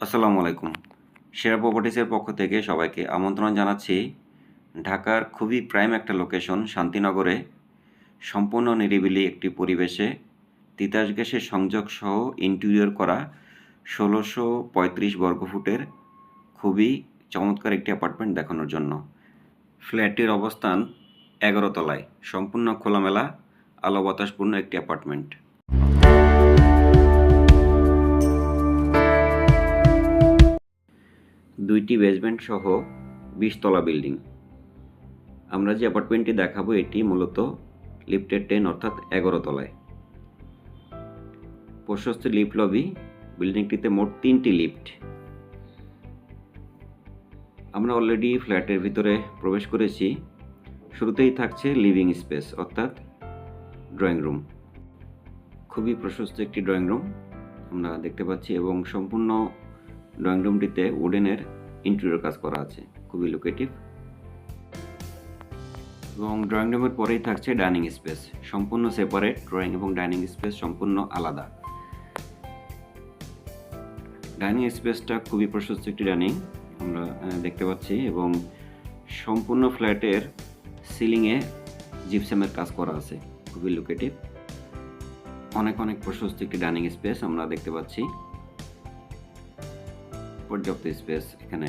আসসালামু আলাইকুম। সেরা প্রপার্টিসের পক্ষ থেকে সবাইকে আমন্ত্রণ জানাচ্ছি ঢাকার খুবই প্রাইম একটা লোকেশন শান্তিনগরে। সম্পূর্ণ নিরিবিলি একটি পরিবেশে তিতাস গ্যাসের সংযোগ সহ ইন্টেরিয়র করা ষোলোশো পঁয়ত্রিশ বর্গফুটের খুবই চমৎকার একটি অ্যাপার্টমেন্ট দেখানোর জন্য। ফ্ল্যাটটির অবস্থান এগারো তলায়, সম্পূর্ণ খোলামেলা আলো বাতাসপূর্ণ একটি অ্যাপার্টমেন্ট দুইটি বেসমেন্ট সহ বিশতলা বিল্ডিং আমরা যে অ্যাপার্টমেন্টটি দেখাবো, এটি মূলত লিফটের টেন অর্থাৎ এগারো তলায়। প্রশস্ত লিফট লবি বিল্ডিংটিতে মোট তিনটি লিফট আমরা অলরেডি ফ্ল্যাটের ভিতরে প্রবেশ করেছি। শুরুতেই থাকছে লিভিং স্পেস অর্থাৎ ড্রয়িং রুম খুবই প্রশস্ত একটি ড্রয়িং রুম আমরা দেখতে পাচ্ছি, এবং সম্পূর্ণ ড্রয়িং রুমটিতে উডেনের ইন্টেরিয়র কাজ করা আছে, খুবই লোকেটিভ এবং ড্রয়িং রুমের পরেই থাকছে ডাইনিং স্পেস সম্পূর্ণ সেপারেট ড্রয়িং এবং ডাইনিং স্পেস সম্পূর্ণ আলাদা। ডাইনিং স্পেসটা খুবই প্রশস্ত একটি ডাইনিং আমরা দেখতে পাচ্ছি এবং সম্পূর্ণ ফ্ল্যাটের সিলিংয়ে জিপসামের কাজ করা আছে, খুবই লোকেটিভ অনেক অনেক প্রশস্ত একটি ডাইনিং স্পেস আমরা দেখতে পাচ্ছি। পর্যাপ্ত স্পেস এখানে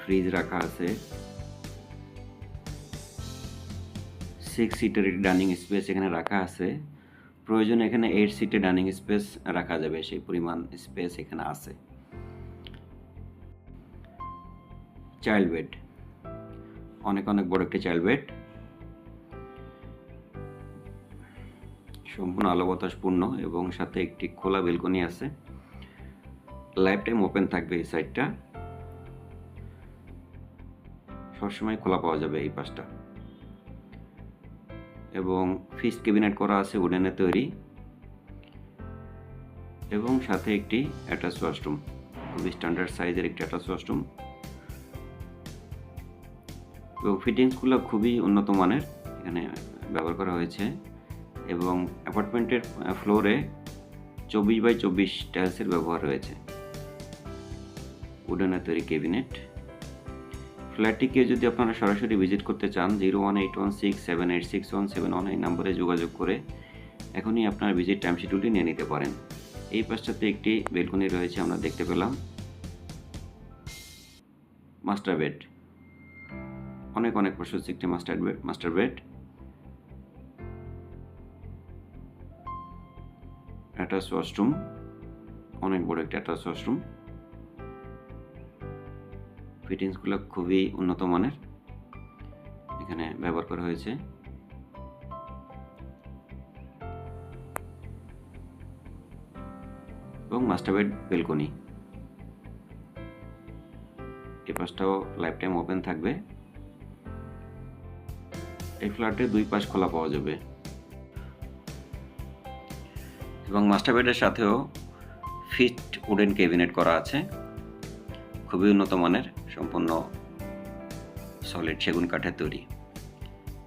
ফ্রিজ রাখা আছে। সিক্স সিটের ডাইনিং স্পেস এখানে রাখা আছে। প্রয়োজন এখানে এইট সিটের ডাইনিং স্পেস রাখা যাবে, সেই পরিমাণ স্পেস এখানে আছে। চাইল্ড বেড অনেক অনেক বড় একটি চাইল্ড বেড সম্পূর্ণ আলো বাতাসপূর্ণ এবং সাথে একটি খোলা বেলকনি আছে। লাইফ টাইম ওপেন থাকবে এই সাইডটা সবসময় খোলা পাওয়া যাবে এই পাশটা। এবং ফিস ক্যাবিনেট করা আছে উডেনে তৈরি। এবং সাথে একটি অ্যাটাচ ওয়াশরুম খুবই স্ট্যান্ডার্ড সাইজের একটি অ্যাটাচ ওয়াশরুম এবং ফিটিংসগুলো খুবই উন্নত মানের, এখানে ব্যবহার করা হয়েছে। এবং অ্যাপার্টমেন্টের ফ্লোরে চব্বিশ বাই চব্বিশ টাইলসের ব্যবহার রয়েছে উডেনের তৈরি ক্যাবিনেট। ফ্ল্যাটটিকে যদি আপনারা সরাসরি ভিজিট করতে চান, zero one eight one six seven eight six one seven one এই নম্বরে যোগাযোগ করে এখনই আপনার ভিজিট টাইম শিডিউলটি নিয়ে নিতে পারেন। এই পাশটাতে একটি বেলকনি রয়েছে, আমরা দেখতে পেলাম। Master bed. অনেক অনেক প্রশস্ত একটি master bed master bed. Attach washroom. অনেক বড় একটা অ্যাটাচ ওয়াশরুম। ফিটিংসগুলো খুবই উন্নত মানের। এখানে ব্যবহার করা হয়েছে। এবং মাস্টার বেড বেলকনি এই পাশটাও লাইফ টাইম ওপেন থাকবে। এই ফ্ল্যাটের দুই পাশ খোলা পাওয়া যাবে। এবং মাস্টার বেডের সাথেও ফিট উডেন ক্যাবিনেট করা আছে। খুবই উন্নত মানের, সম্পূর্ণ সলিড সেগুন কাঠের তৈরি।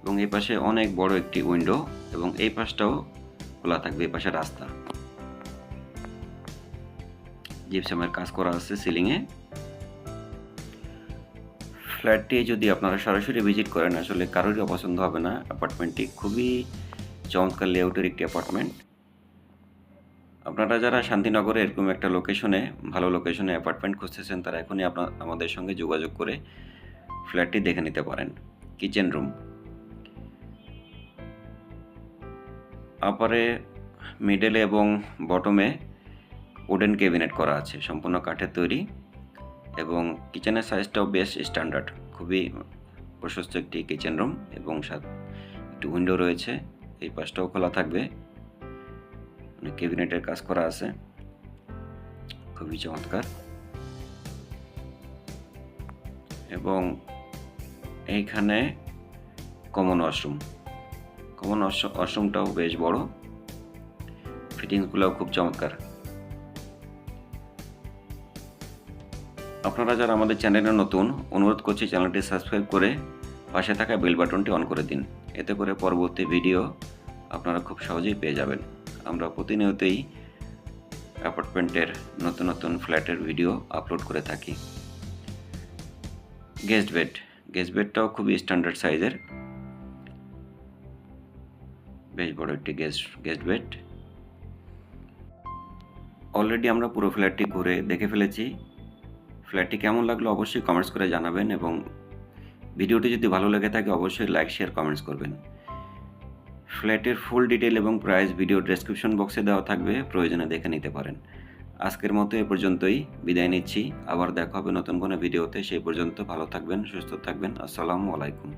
এবং এই পাশে অনেক বড় একটি উইন্ডো এবং এই পাশটাও খোলা থাকবে, এই পাশে রাস্তা। জিপসামের কাজ করা আছে সিলিংয়ে ফ্ল্যাটটি যদি আপনারা সরাসরি ভিজিট করেন, আসলে কারোরই অপছন্দ হবে না। অ্যাপার্টমেন্টটি খুবই চমৎকার লেআউটের একটি অ্যাপার্টমেন্ট আপনারা যারা শান্তিনগরে এরকম একটা লোকেশনে ভালো লোকেশনে অ্যাপার্টমেন্ট খুঁজতেছেন, তারা এখনই আপনার আমাদের সঙ্গে যোগাযোগ করে ফ্ল্যাটটি দেখে নিতে পারেন। কিচেন রুম আপারে মিডলে এবং বটমে উডেন ক্যাবিনেট করা আছে, সম্পূর্ণ কাঠের তৈরি এবং কিচেনের সাইজটাও বেশ স্ট্যান্ডার্ড খুবই প্রশস্ত একটি কিচেন রুম এবং একটি উইন্ডো রয়েছে, এই পাশটাও খোলা থাকবে। ক্যাবিনেটের কাজ করা আছে। খুবই চমৎকার। এবং এইখানে কমন ওয়াশরুম কমন ওয়াশরুমটাও বেশ বড়। ফিটিংসগুলোও খুব চমৎকার। আপনারা যারা আমাদের চ্যানেলে নতুন, অনুরোধ করছি চ্যানেলটি সাবস্ক্রাইব করে পাশে থাকা বেল বাটনটি অন করে দিন। এতে করে পরবর্তী ভিডিও আপনারা খুব সহজেই পেয়ে যাবেন। আমরা প্রতিনিয়তই অ্যাপার্টমেন্টের নতুন নতুন ফ্ল্যাটের ভিডিও আপলোড করে থাকি। গেস্ট বেড গেস্ট বেডটাও খুবই স্ট্যান্ডার্ড সাইজের বেশ বড় একটি গেস্ট গেস্ট বেড অলরেডি আমরা পুরো ফ্ল্যাটটি ঘুরে দেখে ফেলেছি। ফ্ল্যাটটি কেমন লাগল অবশ্যই কমেন্টস করে জানাবেন এবং ভিডিওটি যদি ভালো লেগে থাকে অবশ্যই লাইক শেয়ার কমেন্টস করবেন। ফ্ল্যাটের ফুল ডিটেল এবং প্রাইস ভিডিও ডেসক্রিপশন বক্সে দেওয়া থাকবে, প্রয়োজনে দেখে নিতে পারেন। আজকের মতো এ পর্যন্তই, বিদায় নিচ্ছি, আবার দেখা হবে নতুন কোনো ভিডিওতে, সেই পর্যন্ত ভালো থাকবেন, সুস্থ থাকবেন, আসসালামু আলাইকুম।